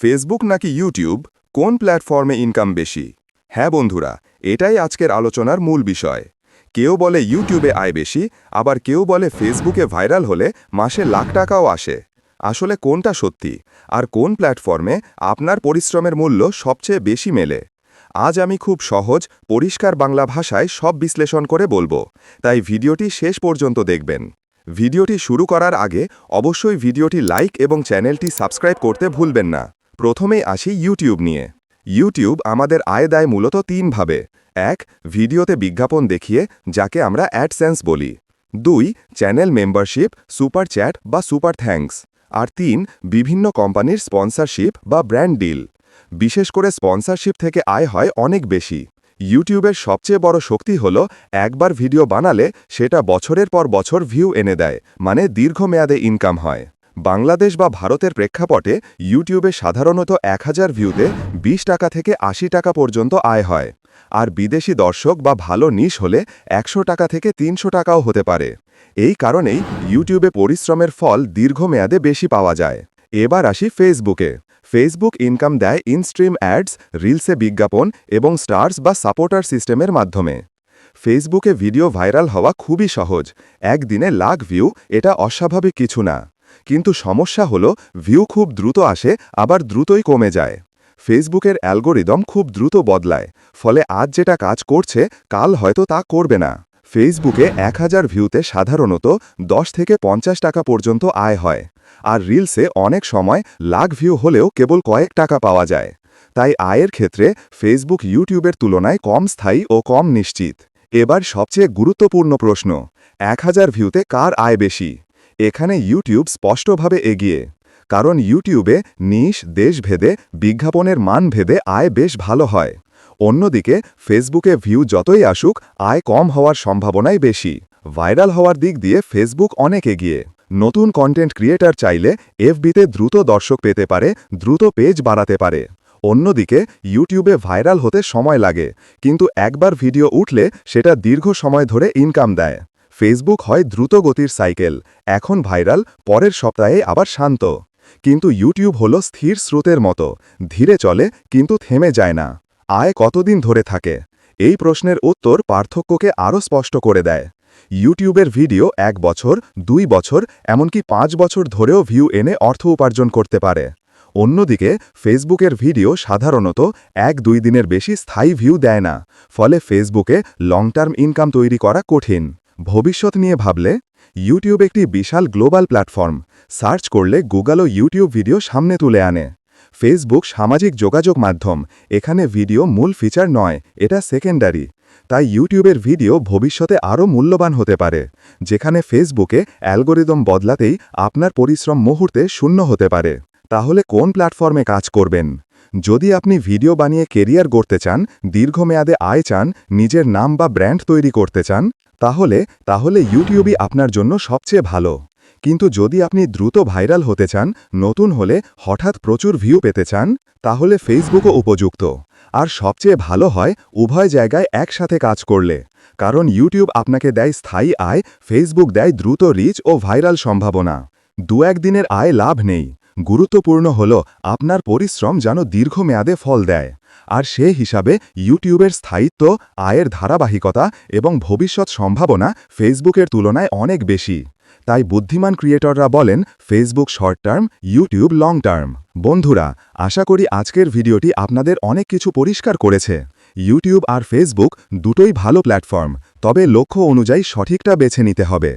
Facebook নাকি YouTube কোন প্ল্যাটফর্মে ইনকাম বেশি? হ্যাঁ বন্ধুরা, এটাই আজকের আলোচনার মূল বিষয়। কেউ বলে ইউটিউবে আয় বেশি, আবার কেউ বলে ফেসবুকে ভাইরাল হলে মাসে লাখ টাকাও আসে। আসলে কোনটা সত্যি? আর কোন প্ল্যাটফর্মে আপনার পরিশ্রমের মূল্য সবচেয়ে বেশি মেলে? আজ আমি খুব সহজ, পরিষ্কার বাংলা ভাষায় সব বিশ্লেষণ করে বলব। তাই ভিডিওটি শেষ পর্যন্ত দেখবেন। ভিডিওটি শুরু করার আগে অবশ্যই ভিডিওটি লাইক এবং চ্যানেলটি সাবস্ক্রাইব করতে ভুলবেন না। প্রথমেই আসি ইউটিউব নিয়ে। ইউটিউব আমাদের আয় দেয় মূলত তিনভাবে এক, ভিডিওতে বিজ্ঞাপন দেখিয়ে, যাকে আমরা অ্যাডসেন্স বলি। দুই, চ্যানেল মেম্বারশিপ সুপার চ্যাট বা সুপার থ্যাঙ্কস আর তিন, বিভিন্ন কোম্পানির স্পন্সরশিপ বা ব্র্যান্ড ডিল বিশেষ করে স্পন্সরশিপ থেকে আয় হয় অনেক বেশি। ইউটিউবের সবচেয়ে বড় শক্তি হল, একবার ভিডিও বানালে, সেটা বছরের পর বছর ভিউ এনে দেয় মানে দীর্ঘমেয়াদে ইনকাম হয়। বাংলাদেশ বা ভারতের প্রেক্ষাপটে ইউটিউবে সাধারণত এক হাজার ভিউতে ২০ টাকা থেকে আশি টাকা পর্যন্ত আয় হয়। আর বিদেশি দর্শক বা ভালো নিশ হলে একশো টাকা থেকে তিনশো টাকাও হতে পারে। এই কারণেই ইউটিউবে পরিশ্রমের ফল দীর্ঘমেয়াদে বেশি পাওয়া যায়। এবার আসি ফেসবুকে। ফেসবুক ইনকাম দেয় ইনস্ট্রিম অ্যাডস, রিলসে বিজ্ঞাপন এবং স্টার্স বা সাপোর্টার সিস্টেমের মাধ্যমে। ফেসবুকে ভিডিও ভাইরাল হওয়া খুবই সহজ। একদিনে লাখ ভিউ, এটা অস্বাভাবিক কিছু না। কিন্তু সমস্যা হলো ভিউ খুব দ্রুত আসে, আবার দ্রুতই কমে যায়। ফেসবুকের অ্যালগোরিদম খুব দ্রুত বদলায়, ফলে আজ যেটা কাজ করছে, কাল হয়তো তা করবে না। ফেসবুকে এক হাজার ভিউতে সাধারণত দশ থেকে পঞ্চাশ টাকা পর্যন্ত আয় হয়, আর রিলসে অনেক সময় লাখ ভিউ হলেও কেবল কয়েক টাকা পাওয়া যায়। তাই আয়ের ক্ষেত্রে ফেসবুক ইউটিউবের তুলনায় কম স্থায়ী ও কম নিশ্চিত। এবার সবচেয়ে গুরুত্বপূর্ণ প্রশ্ন, এক হাজার ভিউতে কার আয় বেশি? এখানে ইউটিউব স্পষ্টভাবে এগিয়ে, কারণ ইউটিউবে নিশ, দেশভেদে, বিজ্ঞাপনের মান ভেদে আয় বেশ ভালো হয়। অন্যদিকে ফেসবুকে ভিউ যতই আসুক, আয় কম হওয়ার সম্ভাবনাই বেশি। ভাইরাল হওয়ার দিক দিয়ে ফেসবুক অনেক এগিয়ে। নতুন কন্টেন্ট ক্রিয়েটার চাইলে এফবিতে দ্রুত দর্শক পেতে পারে, দ্রুত পেজ বাড়াতে পারে। অন্যদিকে ইউটিউবে ভাইরাল হতে সময় লাগে, কিন্তু একবার ভিডিও উঠলে সেটা দীর্ঘ সময় ধরে ইনকাম দেয়। ফেসবুক হয় দ্রুত গতির সাইকেল। এখন ভাইরাল, পরের সপ্তাহে আবার শান্ত। কিন্তু ইউটিউব হল স্থির স্রোতের মতো। ধীরে চলে, কিন্তু থেমে যায় না। আয় কতদিন ধরে থাকে? এই প্রশ্নের উত্তর পার্থক্যকে আরও স্পষ্ট করে দেয়। ইউটিউবের ভিডিও এক বছর, দুই বছর, এমনকি পাঁচ বছর ধরেও ভিউ এনে অর্থ উপার্জন করতে পারে। অন্যদিকে ফেসবুকের ভিডিও সাধারণত এক দুই দিনের বেশি স্থায়ী ভিউ দেয় না। ফলে ফেসবুকে লং টার্ম ইনকাম তৈরি করা কঠিন। ভবিষ্যৎ নিয়ে ভাবলে ইউটিউব একটি বিশাল গ্লোবাল প্ল্যাটফর্ম। সার্চ করলে গুগলও ইউটিউব ভিডিও সামনে তুলে আনে। ফেসবুক সামাজিক যোগাযোগ মাধ্যম। এখানে ভিডিও মূল ফিচার নয়, এটা সেকেন্ডারি। তাই ইউটিউবের ভিডিও ভবিষ্যতে আরও মূল্যবান হতে পারে, যেখানে ফেসবুকে অ্যালগোরিদম বদলাতেই আপনার পরিশ্রম মুহূর্তে শূন্য হতে পারে। তাহলে কোন প্ল্যাটফর্মে কাজ করবেন? যদি আপনি ভিডিও বানিয়ে কেরিয়ার গড়তে চান, দীর্ঘমেয়াদে আয় চান, নিজের নাম বা ব্র্যান্ড তৈরি করতে চান তাহলে তাহলে ইউটিউবই আপনার জন্য সবচেয়ে ভালো। কিন্তু যদি আপনি দ্রুত ভাইরাল হতে চান, নতুন হলে হঠাৎ প্রচুর ভিউ পেতে চান, তাহলে ফেসবুকও উপযুক্ত। আর সবচেয়ে ভালো হয়, উভয় জায়গায় একসাথে কাজ করলে। কারণ ইউটিউব আপনাকে দেয় স্থায়ী আয়, ফেসবুক দেয় দ্রুত রিচ ও ভাইরাল সম্ভাবনা। দু একদিনের আয় লাভ নেই। গুরুত্বপূর্ণ হল আপনার পরিশ্রম যেন দীর্ঘমেয়াদে ফল দেয়, আর সে হিসাবে ইউটিউবের স্থায়িত্ব, আয়ের ধারাবাহিকতা এবং ভবিষ্যৎ সম্ভাবনা ফেসবুকের তুলনায় অনেক বেশি। তাই বুদ্ধিমান ক্রিয়েটররা বলেন, Facebook short term, YouTube long term. বন্ধুরা, আশা করি আজকের ভিডিওটি আপনাদের অনেক কিছু পরিষ্কার করেছে। ইউটিউব আর ফেসবুক দুটোই ভালো প্ল্যাটফর্ম, তবে লক্ষ্য অনুযায়ী সঠিকটা বেছে নিতে হবে।